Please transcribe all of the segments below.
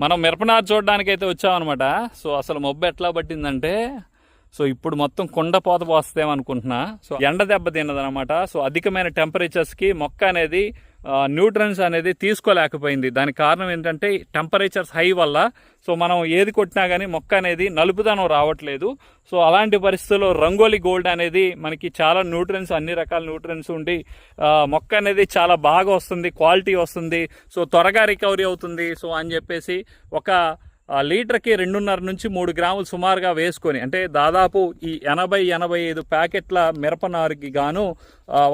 మనం మిరపనారు చూడడానికి అయితే వచ్చామన్నమాట. సో అసలు మొబ్బు ఎట్లా పట్టిందంటే సో ఇప్పుడు మొత్తం కుండ పోత పోస్తామనుకుంటున్నా సో ఎండ దెబ్బ తిన్నదనమాట సో అధికమైన టెంపరేచర్స్కి మొక్క అనేది న్యూట్రన్స్ అనేది తీసుకోలేకపోయింది. దానికి కారణం ఏంటంటే టెంపరేచర్స్ హై వల్ల సో మనం ఏది కొట్టినా కానీ మొక్క అనేది నలుపుదనం రావట్లేదు. సో అలాంటి పరిస్థితుల్లో రంగోలీ గోల్డ్ అనేది మనకి చాలా న్యూట్రన్స్ అన్ని రకాల న్యూట్రన్స్ ఉండి మొక్క అనేది చాలా బాగా వస్తుంది క్వాలిటీ వస్తుంది. సో త్వరగా రికవరీ అవుతుంది. సో అని చెప్పేసి ఒక లీటర్కి రెండున్నర నుంచి మూడు గ్రాములు సుమారుగా వేసుకొని అంటే దాదాపు ఈ ఎనభై ఎనభై ఐదు ప్యాకెట్ల మిరపనారుకి గాను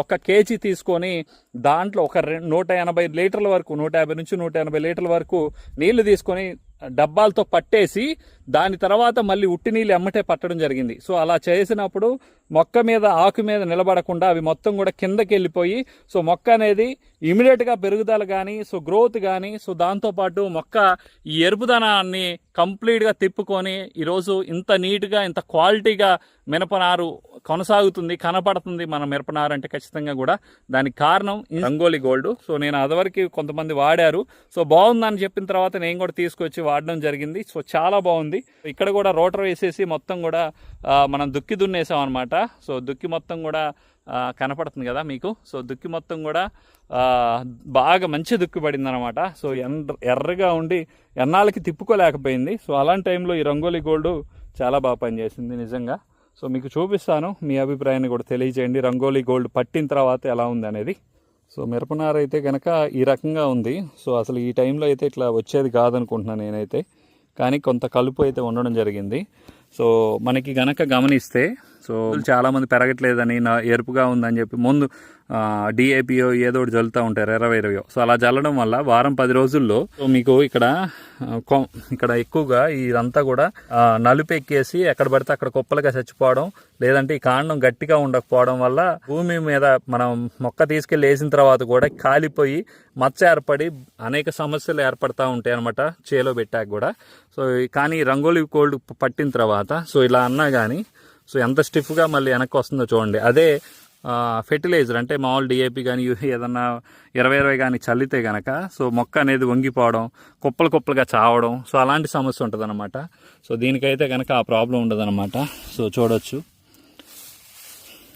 ఒక కేజీ తీసుకొని దాంట్లో ఒక రె- నూట ఎనభై లీటర్ల వరకు నూట యాభై నుంచి నూట ఎనభై లీటర్ల వరకు నీళ్ళు తీసుకొని డబ్బాలతో పట్టేసి దాని తర్వాత మళ్ళీ ఉట్టి నీళ్ళు ఎమ్మటే పట్టడం జరిగింది. సో అలా చేసినప్పుడు మొక్క మీద ఆకు మీద నిలబడకుండా అవి మొత్తం కూడా కిందకి వెళ్ళిపోయి సో మొక్క అనేది ఇమీడియట్గా పెరుగుదల కానీ సో గ్రోత్ కానీ సో దాంతోపాటు మొక్క ఈ ఎరుపుదనాన్ని కంప్లీట్గా తిప్పుకొని ఈరోజు ఇంత నీట్గా ఇంత క్వాలిటీగా మినపనారు కొనసాగుతుంది కనపడుతుంది మన మిరపనారు అంటే ఖచ్చితంగా కూడా. దానికి కారణం ఈ రంగోలీ గోల్డ్. సో నేను అదివరకు కొంతమంది వాడారు. సో బాగుందని చెప్పిన తర్వాత నేను కూడా తీసుకొచ్చి వాడడం జరిగింది. సో చాలా బాగుంది. ఇక్కడ కూడా రోటర్ వేసేసి మొత్తం కూడా మనం దుక్కి దున్నేసాం అనమాట సో దుక్కి మొత్తం కూడా కనపడుతుంది కదా మీకు. సో దుక్కి మొత్తం కూడా బాగా మంచి దుక్కి పడింది అనమాట సో ఎర్రగా ఉండి ఎన్నాళ్ళకి తిప్పుకోలేకపోయింది. సో అలాంటి టైంలో ఈ రంగోలీ గోల్డ్ చాలా బాగా పనిచేసింది నిజంగా. సో మీకు చూపిస్తాను. మీ అభిప్రాయాన్ని కూడా తెలియజేయండి. రంగోలీ గోల్డ్ పట్టిన తర్వాత ఎలా ఉంది అనేది. సో మిరపనార అయితే కనుక ఈ రకంగా ఉంది. సో అసలు ఈ టైంలో అయితే ఇట్లా వచ్చేది కాదనుకుంటున్నాను నేనైతే. కానీ కొంత కలుపు అయితే ఉండడం జరిగింది. సో మనకి గనక గమనిస్తే సో చాలామంది పెరగట్లేదని నా ఎరుపుగా ఉందని చెప్పి ముందు డిఏపిఓ ఏదో ఒకటి జల్లుతూ ఉంటారు ఇరవై ఇరవయో సో అలా జల్లడం వల్ల వారం పది రోజుల్లో మీకు ఇక్కడ ఇక్కడ ఎక్కువగా ఇదంతా కూడా నలుపు ఎక్కేసి ఎక్కడ పడితే అక్కడ కుప్పలుగా చచ్చిపోవడం లేదంటే ఈ కాండం గట్టిగా ఉండకపోవడం వల్ల భూమి మీద మనం మొక్క తీసుకెళ్ళి వేసిన తర్వాత కూడా కాలిపోయి మచ్చ ఏర్పడి అనేక సమస్యలు ఏర్పడతా ఉంటాయి అనమాట చేలో పెట్టాక కూడా. సో కానీ రంగోలి రంగోలీ కోల్డ్ పట్టిన తర్వాత సో ఇలా అన్నా కానీ సో ఎంత స్టిఫ్గా మళ్ళీ వెనక్కి వస్తుందో చూడండి. అదే ఫెర్టిలైజర్ అంటే మామూలు డిఏపి కానీ ఏదన్నా ఇరవై ఇరవై కానీ చల్లితే కనుక సో మొక్క అనేది వంగిపోవడం కుప్పలు కుప్పలుగా చావడం సో అలాంటి సమస్య ఉంటుంది సో దీనికైతే కనుక ఆ ప్రాబ్లం ఉండదన్నమాట. సో చూడొచ్చు.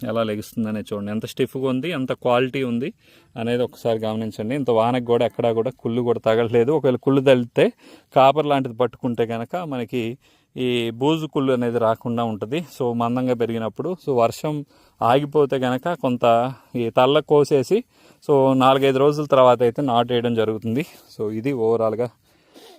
ఎలా లెగుస్తుందనే చూడండి. ఎంత స్టిఫ్గా ఉంది ఎంత క్వాలిటీ ఉంది అనేది ఒకసారి గమనించండి. ఇంత వానకు కూడా ఎక్కడా కూడా కుళ్ళు కూడా తగలలేదు. ఒకవేళ కుళ్ళు తగిలితే కాపర్ లాంటిది పట్టుకుంటే కనుక మనకి ఈ బూజు కుళ్ళు అనేది రాకుండా ఉంటుంది. సో మందంగా పెరిగినప్పుడు సో వర్షం ఆగిపోతే కనుక కొంత ఈ తల్ల కోసేసి సో నాలుగైదు రోజుల తర్వాత అయితే నాటు వేయడం జరుగుతుంది. సో ఇది ఓవరాల్గా